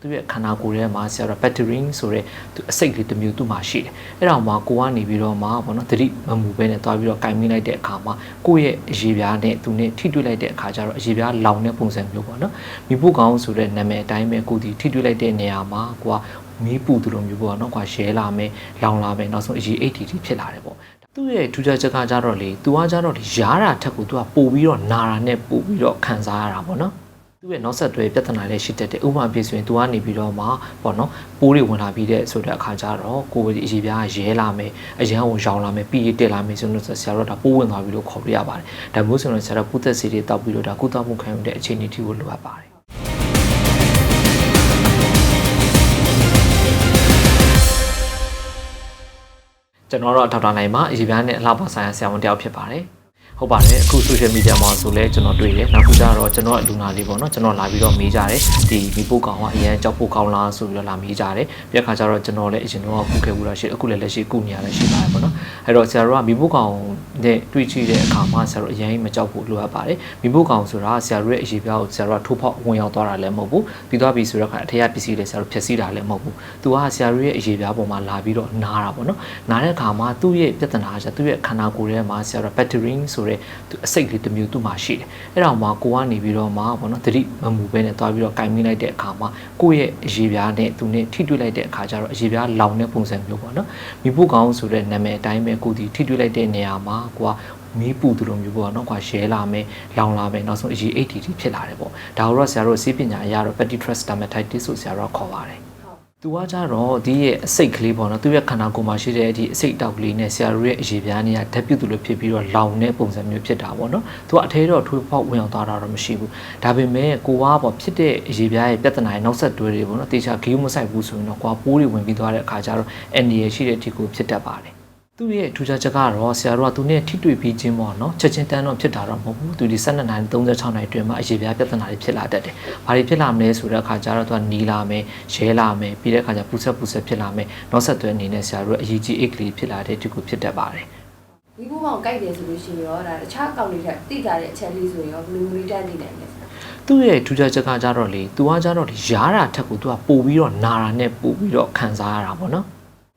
သူ့ရဲ့ခန္ဓာကိုယ်ထဲမှာဆရာတို့ battering ဆိုတဲ့သူအစိတ်လေးတစ်မျိုးသူ့မှာရှိတယ်အဲ့ဒါမှကိုကနေပြီးတော့မှဘောနော်သတိမမူပဲနဲ့တွားပြီးတော့ကင်မိလိုက်တဲ့အခါမှာကိုယ့်ရဲ့အရေးပြားနဲ့သူနဲ့ထိတွေ့လိုက်တဲ့အခါကျတော့အရေးပြားလောင်တဲ့ပုံစံမျိုးပေါ့နော်မိဖို့ကောင်းဆိုတဲ့နာမည်အတိုင်းပဲကိုဒီထိတွေ့လိုက်တဲ့နေရာမှာကိုကမီးပူသူလိုမျိုးပေါ့နော်ကွာရဲလာမယ်လောင်လာမယ်နောက်ဆုံးအရေး ATT ဖြစ်လာတယ်ပေါ့သူ့ရဲ့ထူးခြားချက်ကကြတော့လေသူကကြတော့လေရားတာထက်ကိုသူကပို့ပြီးတော့နာတာနဲ့ပို့ပြီးတော့ခံစားရတာပေါ့နော် သူ့ရဲ့နောက်ဆက်တွဲပြဿနာလေးရှိတတ်တယ်ဥပမာပြဆိုရင်သူကနေပြီးတော့မှပေါ့နော်ပိုးတွေဝင်လာပြီးတဲ့ဆိုတဲ့အခါကျတော့ကိုယ်အရေးပြားရဲလာမယ်အရန်ကိုရောင်လာမယ်ပြီးရတက်လာမယ်ဆိုတော့ဆရာတို့ဒါပိုးဝင်သွားပြီလို့ခေါ်ပြရပါတယ်ဒါမျိုးဆိုရင်ဆရာတို့ကုသစီတွေတောက်ပြီးတော့ဒါကုသမှုခံယူတဲ့အခြေအနေထိကိုလိုအပ်ပါတယ်ကျွန်တော်တော့ထောက်ထားနိုင်မှာအရေးပြားနဲ့အလှပဆိုင်ရာဆရာဝန်တယောက်ဖြစ်ပါတယ် ဟုတ်ပါတယ်အခု social media မှာဆိုလဲကျွန်တော်တွေ့တယ်နောက်ခုကျတော့ကျွန်တော်အလူနာလေးပေါ့နော်ကျွန်တော်လာပြီးတော့မေးကြတယ်ဒီမိဖို့ကောင်ကအရင်ကြောက်ဖို့ကောင်းလားဆိုပြီးတော့လာမေးကြတယ်ပြီးတဲ့ခါကျတော့ကျွန်တော်လည်းအရင်တော့ကုခဲ့ဘူးလားရှိအခုလည်းလက်ရှိကုနေရလည်းရှိပါတယ်ပေါ့နော်အဲ့တော့ဆရာတို့ကမိဖို့ကောင်နဲ့တွေ့ကြည့်တဲ့အခါမှာဆရာတို့အရင်မကြောက်ဖို့လိုအပ်ပါတယ်မိဖို့ကောင်ဆိုတာဆရာတို့ရဲ့အရေးပြားကိုဆရာတို့ကထိုးဖောက်ဝင်ရောက်သွားတာလည်းမဟုတ်ဘူးပြီးသွားပြီဆိုတော့ခါအထက်ကပစ္စည်းတွေဆရာတို့ဖျက်ဆီးတာလည်းမဟုတ်ဘူးသူကဆရာတို့ရဲ့အရေးပြားပေါ်မှာလာပြီးတော့နားတာပေါ့နော်နားတဲ့အခါမှာသူ့ရဲ့ပြဿနာကသူ့ရဲ့ခန္ဓာကိုယ်ထဲမှာဆရာတို့ battering ဆိုတဲ့သူအစိတ်လေးတစ်မျိုးသူ့မှာရှိတယ်အဲ့တော့မှကိုကနေပြီးတော့မှဘောနော်သတိမမူပဲနဲ့တွားပြီးတော့ကင်မိလိုက်တဲ့အခါမှာကိုယ့်ရဲ့အရေးပြားနဲ့သူနဲ့ထိတွေ့လိုက်တဲ့အခါကျတော့အရေးပြားလောင်တဲ့ပုံစံမျိုးပေါ့နော်မိဖို့ကောင်းဆိုတဲ့နာမည်အတိုင်းပဲကိုဒီထိတွေ့လိုက်တဲ့နေရာမှာကိုကမီးပူသူလိုမျိုးပေါ့နော်ကွာရဲလာမယ်လောင်လာမယ်နောက်ဆုံးအရေး ATT ဖြစ်လာတယ်ပေါ့ဒါတော့ဆရာတို့စေပညာအရတော့ petty trust dermatitis ဆိုဆရာတို့ခေါ်ပါတယ် သူကကြတော့ဒီရဲ့အစိတ်ကလေးပေါ့နော်သူရဲ့ခန္ဓာကိုယ်မှာရှိတဲ့ဒီအစိတ်တောက်ကလေးနဲ့ဆရာတို့ရဲ့အရေးပြားနေရဓာတ်ပြုတ်သူလိုဖြစ်ပြီးတော့လောင်တဲ့ပုံစံမျိုးဖြစ်တာပေါ့နော်သူကအထဲတော့ထွေးပေါက်ဝင်အောင်သွားတာတော့မရှိဘူးဒါပေမဲ့ကိုကပေါ့ဖြစ်တဲ့အရေးပြားရဲ့ပြဿနာရဲ့နောက်ဆက်တွဲတွေပေါ့နော်တေချာဂီယူမဆိုင်ဘူးဆိုရင်တော့ကိုကပိုးတွေဝင်ပြီးသွားတဲ့အခါကျတော့အန်ဒီရရှိတဲ့အထိကိုဖြစ်တတ်ပါတယ် သူ့ရဲ့ထူးခြားချက်ကတော့ဆရာတို့ကသူနဲ့ထိတွေ့ပြီးချင်းပေါ့နော်ချက်ချင်းတန်းတော့ဖြစ်တာတော့မဟုတ်ဘူးသူဒီ12နိုင်36နိုင်အတွင်းမှာအရေးပြားပြဿနာတွေဖြစ်လာတတ်တယ်။ဘာတွေဖြစ်လာမလဲဆိုတဲ့အခါကျတော့သူကနီလာမယ်ရဲလာမယ်ပြီးတဲ့အခါကျပူဆက်ပူဆက်ဖြစ်လာမယ်နောက်ဆက်တွဲအနေနဲ့ဆရာတို့အရေးကြီးအိတ်ကလေးဖြစ်လာတဲ့ဒီကိုဖြစ်တတ်ပါတယ်။ဒီဘုမောင်ကြိုက်တယ်ဆိုလို့ရှိရင်ရောဒါတခြားအကောင့်တွေထက်တိကြတဲ့အချက်လေးဆိုရင်ရောဘယ်လိုမျိုးတန်းနေနိုင်လဲသူ့ရဲ့ထူးခြားချက်ကကြတော့လေသူကကြတော့လေရားတာထက်ကိုသူကပို့ပြီးတော့နာတာနဲ့ပို့ပြီးတော့ခံစားရတာပေါ့နော်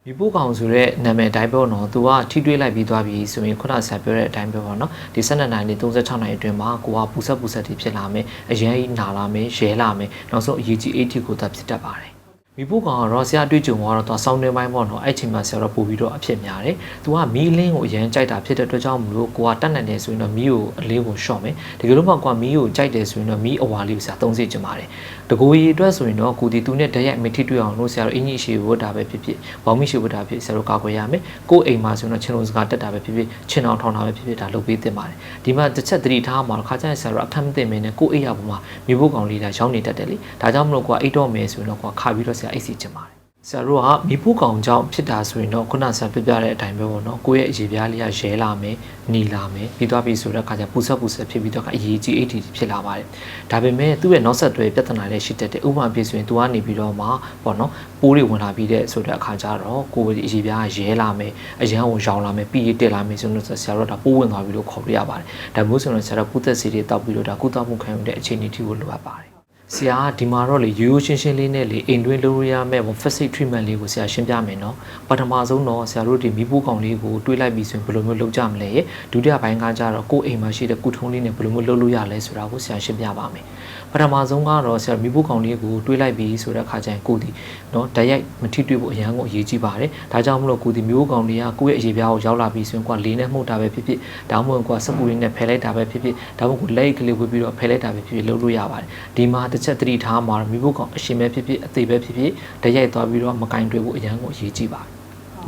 မိဖို့ကောင်ဆိုတဲ့နာမည်အတိုင်းပေါ့နော်သူကထိတွေးလိုက်ပြီးသွားပြီဆိုရင်ခုနဆက်ပြောတဲ့အတိုင်းပဲပေါ့နော်ဒီ12နိုင်နေ36နိုင်အတွင်းမှာကိုကပူဆက်ပူဆက်တွေဖြစ်လာမယ်အရင်ကြီးနာလာမယ်ရဲလာမယ်နောက်ဆုံးအရေးကြီး80ကိုသာဖြစ်တတ်ပါတယ် မိဖို့ကောင်ကတော့ဆရာတွေ့ကြုံကတော့သူဆောင်းနေပိုင်းပေါ့နော်အဲ့ချိန်မှာဆရာတော့ပို့ပြီးတော့အဖြစ်များတယ်။သူကမီးလင်းကိုအရင်ကြိုက်တာဖြစ်တဲ့အတွက်ကြောင့်မလို့ကိုကတတ်နိုင်တယ်ဆိုရင်တော့မီးကိုအလင်းကိုရှော့မယ်။ဒီလိုမှကိုကမီးကိုကြိုက်တယ်ဆိုရင်တော့မီးအဝါလေးကိုဆရာသုံးစေချင်ပါတယ်။တကူရီအတွက်ဆိုရင်တော့ကိုဒီသူနဲ့တရက်မထိတွေ့အောင်လို့ဆရာတို့အင်ကြီးရှိဝတ်တာပဲဖြစ်ဖြစ်ဘောင်းမရှိဝတ်တာဖြစ်ဆရာတို့ကာကွယ်ရမယ်။ကိုယ်အိမ်မှာဆိုရင်တော့ချင်းလုံးစကားတက်တာပဲဖြစ်ဖြစ်ချင်းအောင်ထောင်းတာပဲဖြစ်ဖြစ်ဒါလုပ်ပေးသင့်ပါတယ်။ဒီမှာတစ်ချက်သတိထားမှာတော့ခါကျရင်ဆရာတို့အခက်မသိမင်းနဲ့ကိုယ်အိမ်ရပေါ်မှာမိဖို့ကောင်လေးဒါရောင်းနေတတ်တယ်လေ။ဒါကြောင့်မလို့ကိုကအိတ်တော့မယ်ဆိုရင်တော့ကိုကခါပြီးတော့ဆရာအိတ်စီချင်ပါတယ်။ဆရာတို့ကမိဖို့ကောင်ကြောင့်ဖြစ်တာဆိုရင်တော့ခုနဆရာပြပြတဲ့အတိုင်းပဲပေါ့နော်ကိုယ့်ရဲ့အရေးပြားလေးကရဲလာမယ်နီလာမယ်ပြီးသွားပြီဆိုတော့ခါကျပူဆက်ပူဆက်ဖြစ်ပြီးတော့အရေးကြီး ATT ဖြစ်လာပါတယ်ဒါပေမဲ့သူ့ရဲ့နောက်ဆက်တွဲပြဿနာလေးရှိတတ်တယ်ဥပမာပြဆိုရင်သူကနေပြီးတော့မှပေါ့နော်ပိုးတွေဝင်လာပြီးတဲ့ဆိုတဲ့အခါကျတော့ကိုယ့်ရဲ့အရေးပြားကရဲလာမယ်အရန်ကိုရောင်လာမယ်ပြီးရတက်လာမယ်ဆိုတော့ဆရာတို့ဒါပိုးဝင်သွားပြီလို့ခေါ်ပြရပါတယ်ဒါမျိုးဆိုတော့ဆရာတို့ကုသစီတွေတောက်ပြီးတော့ဒါကုသမှုခံယူတဲ့အခြေအနေထိကိုလိုအပ်ပါတယ် ဆရာကဒီမှာတော့လေရိုးရိုးရှင်းရှင်းလေးနဲ့လေအိမ်တွင်းလုပ်ရမယ့်ပေါ့ facet treatment လေးကိုဆရာရှင်းပြမယ်နော်ပထမဆုံးတော့ဆရာတို့ဒီမိဖို့ကောင်လေးကိုတွေးလိုက်ပြီးဆိုရင်ဘယ်လိုမျိုးလုပ်ကြမလဲဒုတိယပိုင်းကကြတော့ကိုယ့်အိမ်မှာရှိတဲ့ကုထုံးလေးနဲ့ဘယ်လိုမျိုးလုပ်လို့ရလဲဆိုတာကိုဆရာရှင်းပြပါမယ်ပထမဆုံးကတော့ဆရာမိဖို့ကောင်လေးကိုတွေးလိုက်ပြီးဆိုတဲ့အခါကျရင်ကိုဒီနော်ဓာတ်ရိုက်မထိတွေ့ဖို့အရန်ကိုအရေးကြီးပါတယ်ဒါကြောင့်မလို့ကိုဒီမျိုးကောင်လေးကကိုယ့်ရဲ့အရေးပြားကိုရောက်လာပြီးဆိုရင်ကိုကလေးနဲ့မှုတ်တာပဲဖြစ်ဖြစ်ဒါမှမဟုတ်ကိုကစပူရင်းနဲ့ဖယ်လိုက်တာပဲဖြစ်ဖြစ်ဒါမှမဟုတ်ကိုလက်ကလေးဝှေ့ပြီးတော့ဖယ်လိုက်တာပဲဖြစ်ဖြစ်လုပ်လို့ရပါတယ်ဒီမှာတစ်ချက်သတိထားမှာမိဖို့ကောင်အရှင်ပဲဖြစ်ဖြစ်အသေးပဲဖြစ်ဖြစ်ဓာတ်ရိုက်သွားပြီးတော့မကင်တွေ့ဖို့အရန်ကိုအရေးကြီးပါတယ်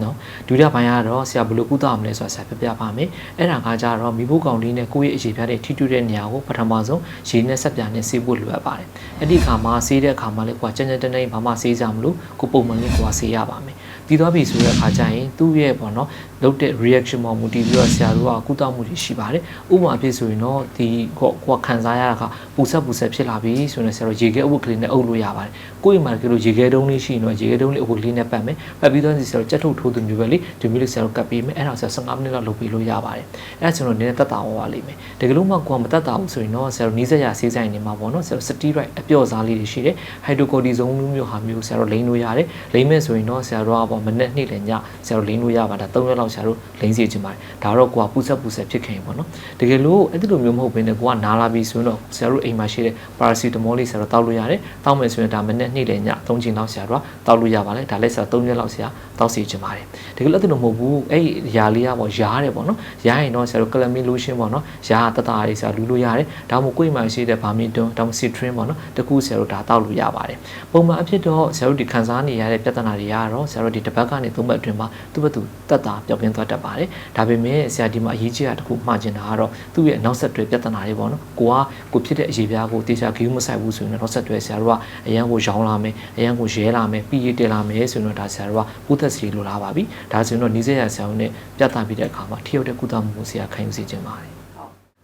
နော်ဒုတိယပိုင်းကတော့ဆရာဘယ်လိုကုသအောင်လဲဆိုတာဆရာပြပြပါမယ်အဲ့ဒါကကြတော့မိဖို့ကောင်လေးနဲ့ကိုယ့်ရဲ့အရေးပြားတဲ့ထိတွေ့တဲ့နေရာကိုပထမဆုံးရေနဲ့ဆက်ပြားနဲ့ဆေးဖို့လိုအပ်ပါတယ်အဲ့ဒီခါမှာဆေးတဲ့အခါမှာလည်းကိုကကြမ်းကြမ်းတမ်းတမ်းဘာမှဆေးကြမလို့ကိုပုံမှန်လေးကိုကဆေးရပါမယ် ပြီးတော့ပြီဆိုတဲ့အခါကျရင်သူ့ရဲ့ပေါ့နော်လုပ်တဲ့ reaction ပေါ်မူတည်ပြီးတော့ဆရာတို့ကကုသမှုတွေရှိပါတယ်ဥပမာအဖြစ်ဆိုရင်တော့ဒီကိုကိုကခံစားရတာကပူဆက်ပူဆက်ဖြစ်လာပြီဆိုရင်ဆရာတို့ရေခဲအဝတ်ကလေးနဲ့အုပ်လို့ရပါတယ်ကိုယ့်အိမ်မှာကလို့ရေခဲတုံးလေးရှိရင်တော့ရေခဲတုံးလေးအဝတ်ကလေးနဲ့ပတ်မယ်ပတ်ပြီးတော့ဆရာတို့ကြက်ထုတ်ထိုးသူမျိုးပဲလေဒီမျိုးလေးဆရာတို့ကတ်ပြီးမယ်အဲ့ဒါဆရာ15မိနစ်လောက်လုပ်ပြီးလို့ရပါတယ်အဲ့ဒါဆိုတော့နည်းနည်းတက်တာဟောပါလိမ့်မယ်တကယ်လို့မှကိုကမတက်တာဘူးဆိုရင်တော့ဆရာတို့နီးစက်ရဆေးဆိုင်နေမှာပေါ့နော်ဆရာတို့ steroid အပျော့စားလေးတွေရှိတယ် hydrocortisone မျိုးဟာမျိုးဆရာတို့လိမ့်လို့ရတယ်လိမ့်မဲ့ဆိုရင်တော့ဆရာတို့ကပေါ့မနေ့နေ့လည်းညဆရာတို့လိမ့်လို့ရပါတာ3ရက်လောက်ဆရာတို့လိမ့်စီချင်ပါတယ်ဒါတော့ကိုကပူဆက်ပူဆက်ဖြစ်ခင်ပေါ့နော်တကယ်လို့အဲ့ဒီလိုမျိုးမဟုတ်ဘဲနဲ့ကိုကနားလာပြီဆိုရင်တော့ဆရာတို့အိမ်မှာရှိတဲ့ paracetamol လေးဆရာတို့တောက်လို့ရတယ်တောက်မယ်ဆိုရင်ဒါမနေ့နေ့လည်းည3ချိန်လောက်ဆရာတို့ကတောက်လို့ရပါတယ်ဒါလည်းဆရာ3ရက်လောက်ဆရာတောက်စီချင်ပါတယ်တကယ်လို့အဲ့ဒီလိုမဟုတ်ဘူးအဲ့ဒီຢာလေးကပေါ့ရားတယ်ပေါ့နော်ရားရင်တော့ဆရာတို့ calamine lotion ပေါ့နော်ရားတတအားလေးဆရာလူလို့ရတယ်ဒါမှမဟုတ်ကိုယ်မှာရှိတဲ့ vermintone ဒါမှမဟုတ် citrin ပေါ့နော်တကူဆရာတို့ဒါတောက်လို့ရပါတယ်ပုံမှန်အဖြစ်တော့ဆရာတို့ဒီခံစားနေရတဲ့ပြဿနာတွေကတော့ဆရာတို့ဒီတစ်ပတ်ကနေသုံးပတ်အတွင်းမှာသူ့ဘက်သူတက်တာပျောက်ကင်းသွားတတ်ပါတယ်ဒါပေမဲ့ဆရာဒီမှာအရေးကြီးတာတခုမှားကျင်တာကတော့သူ့ရဲ့နောက်ဆက်တွဲပြဿနာတွေပေါ့နော်ကိုကကိုဖြစ်တဲ့အရေးပြားကိုတေချာဂီယူမဆိုင်ဘူးဆိုရင်တော့နောက်ဆက်တွဲဆရာတို့ကအရန်ကိုရောင်းလာမယ်အရန်ကိုရဲလာမယ်ပြီးရတင်လာမယ်ဆိုရင်တော့ဒါဆရာတို့ကကုသစီလိုလာပါပြီဒါဆိုရင်တော့နီးစက်ရဆရာတို့နဲ့ပြသပြီးတဲ့အခါမှာထိရောက်တဲ့ကုသမှုကိုဆရာခံယူစေချင်ပါတယ်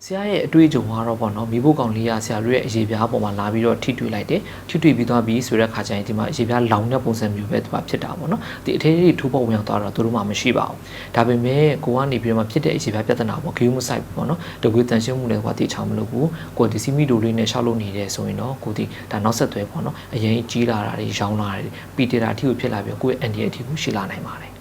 ဆရာရဲ့အတွေ့အကြုံကတော့ပေါ့နော်မိဖို့ကောင်လေးကဆရာတို့ရဲ့အရေးပြားပေါ်မှာလာပြီးတော့ထိတွေ့လိုက်တယ်ထိတွေ့ပြီးသွားပြီဆိုတဲ့ခါကျရင်ဒီမှာအရေးပြားလောင်တဲ့ပုံစံမျိုးပဲသူကဖြစ်တာပေါ့နော်ဒီအထည်ကြီးထိုးပေါက်ဝင်ရောက်သွားတော့သူတို့မှမရှိပါဘူးဒါပေမဲ့ကိုကနေပြီးတော့မှဖြစ်တဲ့အရေးပြားပြဿနာပေါ့ဂီယူမဆိုင်ဘူးပေါ့နော်တကွေးတန်ရှင်းမှုလည်းကွာတိချောင်းမလုပ်ဘူးကိုဒီစီမီတိုလေးနဲ့ရှောက်လို့နေတယ်ဆိုရင်တော့ကိုဒီဒါနောက်ဆက်တွဲပေါ့နော်အရင်ကြီးလာတာတွေရောင်းလာတာတွေပီတေတာအထိကိုဖြစ်လာပြီးကိုယ့်ရဲ့အန်ဒီအထိကိုရှိလာနိုင်ပါတယ်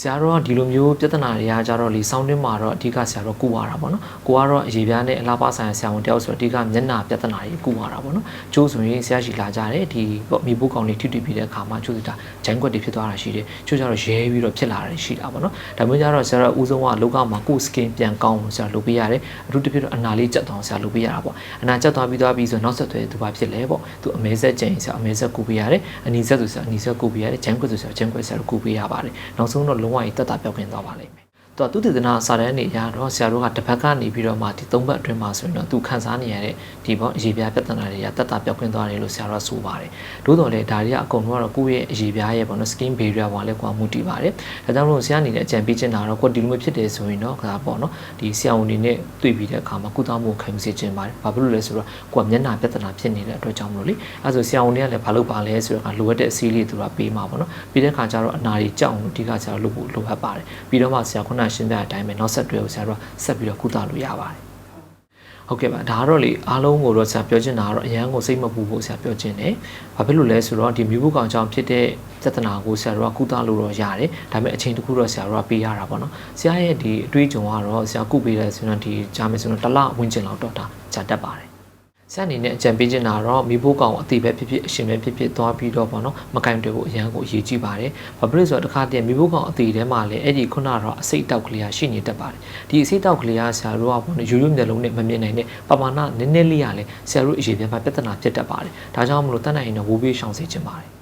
ဆရာတော်ကဒီလိုမျိုးပြဿနာတွေကကြတော့လေစောင်းတွင်းမှာတော့အဓိကဆရာတော်ကုရတာပေါ့နော်ကိုကတော့အရေးပြားနဲ့အလားပါဆိုင်ရာဆရာဝန်တယောက်ဆိုတော့အဓိကမျက်နှာပြဿနာတွေကုရတာပေါ့နော်ကျိုးဆိုရင်ဆရာရှိလာကြတယ်ဒီမိဖို့ကောင်လေးထိတွေ့ပြီးတဲ့အခါမှာကျိုးစတာဂျိုင်းကွက်တွေဖြစ်သွားတာရှိတယ်ကျိုးကြတော့ရဲပြီးတော့ဖြစ်လာတာရှိတာပေါ့နော်ဒါမျိုးကြတော့ဆရာတော်ဦးဆုံးကလောကမှာကိုယ် skin ပြန်ကောင်းအောင်ဆရာလုပ်ပေးရတယ်အထူးသဖြင့်တော့အနာလေးကျက်သွားအောင်ဆရာလုပ်ပေးရတာပေါ့အနာကျက်သွားပြီးသွားပြီးဆိုနောက်ဆက်တွဲသူဘာဖြစ်လဲပေါ့သူအမဲဆက်ကျရင်ဆရာအမဲဆက်ကုပေးရတယ်အနီဆက်ဆိုဆရာအနီဆက်ကုပေးရတယ်ဂျိုင်းကွက်ဆိုဆရာဂျိုင်းကွက်ဆရာကုပေးရပါတယ်နောက်ဆုံးတော့လုံးဝတက်တာပြောက်ခင်သွားပါလိမ့်မယ် သူကသူတည်တနာစာတန်းနေရတော့ဆရာတို့ကတစ်ဖက်ကနေပြီးတော့မှဒီသုံးဘက်အတွင်းမှာဆိုရင်တော့သူခန်းစားနေရတဲ့ဒီပေါ့အရေးပြားပြဿနာတွေကတက်တာပြောက်ခွင့်သွားတယ်လို့ဆရာတို့ဆိုပါတယ်။သို့တော်လည်းဒါတွေကအကုန်လုံးကတော့ကိုယ့်ရဲ့အရေးပြားရဲ့ပေါ့နော် skin barrier ပေါ်လည်းကွာမူတည်ပါတယ်။ဒါကြောင့်မို့ဆရာအနေနဲ့အကြံပေးချင်တာတော့ကိုယ်ဒီလိုမျိုးဖြစ်တယ်ဆိုရင်တော့ဒါပေါ့နော်ဒီဆရာဝန်တွေနဲ့တွေ့ပြီးတဲ့အခါမှာကုသမှုခံယူစေချင်ပါတယ်။ဘာဖြစ်လို့လဲဆိုတော့ကိုယ်ကမျက်နှာပြဿနာဖြစ်နေတဲ့အတွက်ကြောင့်မလို့လေအဲဆိုဆရာဝန်တွေကလည်းဘာလုပ်ပါလဲဆိုတော့လိုအပ်တဲ့အစည်းလေးသူကပေးမှာပေါ့နော်။ပြီးတဲ့အခါကျတော့အနာတွေကြောက်အောင်အဓိကဆရာလုပ်ဖို့လိုအပ်ပါတယ်။ပြီးတော့မှဆရာခုနရှင်းပြတဲ့အတိုင်းပဲနောက်ဆက်တွဲကိုဆရာတို့ဆက်ပြီးတော့ကုသလို့ရပါတယ်။ဟုတ်ကဲ့ပါဒါကတော့လေအားလုံးကိုတော့ဆရာပြောချင်တာကတော့အရန်ကိုစိတ်မပူဖို့ဆရာပြောချင်တယ်။ဘာဖြစ်လို့လဲဆိုတော့ဒီမျိုးဘူးကောင်ကြောင့်ဖြစ်တဲ့ပြဿနာကိုဆရာတို့ကကုသလို့တော့ရတယ်။ဒါပေမဲ့အချိန်တစ်ခုတော့ဆရာတို့ကပေးရတာပေါ့နော်။ဆရာရဲ့ဒီအတွေးကြုံကတော့ဆရာကုပေးတယ်ဆိုတော့ဒီဂျာမယ်ဆိုတော့တစ်လဝန်းကျင်လောက်တော့ဒါဂျာတက်ပါတယ်။ ဆရာအနေနဲ့အကြံပေးချင်တာတော့မိဖို့ကောင်အသေးပဲဖြစ်ဖြစ်အရှင်ပဲဖြစ်ဖြစ်သွားပြီးတော့ပေါ့နော်မကင်တွေဖို့အရန်ကိုအရေးကြီးပါတယ်။ဘာဖြစ်လို့လဲဆိုတော့တစ်ခါတည်းမိဖို့ကောင်အသေးထဲမှာလည်းအဲ့ဒီခုနကတော့အစိတ်တောက်ကလေးရှိနေတတ်ပါတယ်။ဒီအစိတ်တောက်ကလေးကဆရာတို့ကပေါ့နော်ရိုးရိုးမျက်လုံးနဲ့မမြင်နိုင်တဲ့ပမာဏနည်းနည်းလေးရလဲဆရာတို့အရေးပြန်မှာပြဿနာဖြစ်တတ်ပါတယ်။ဒါကြောင့်မလို့တတ်နိုင်ရင်တော့ဝိုးပေးရှောင်စေချင်ပါတယ်။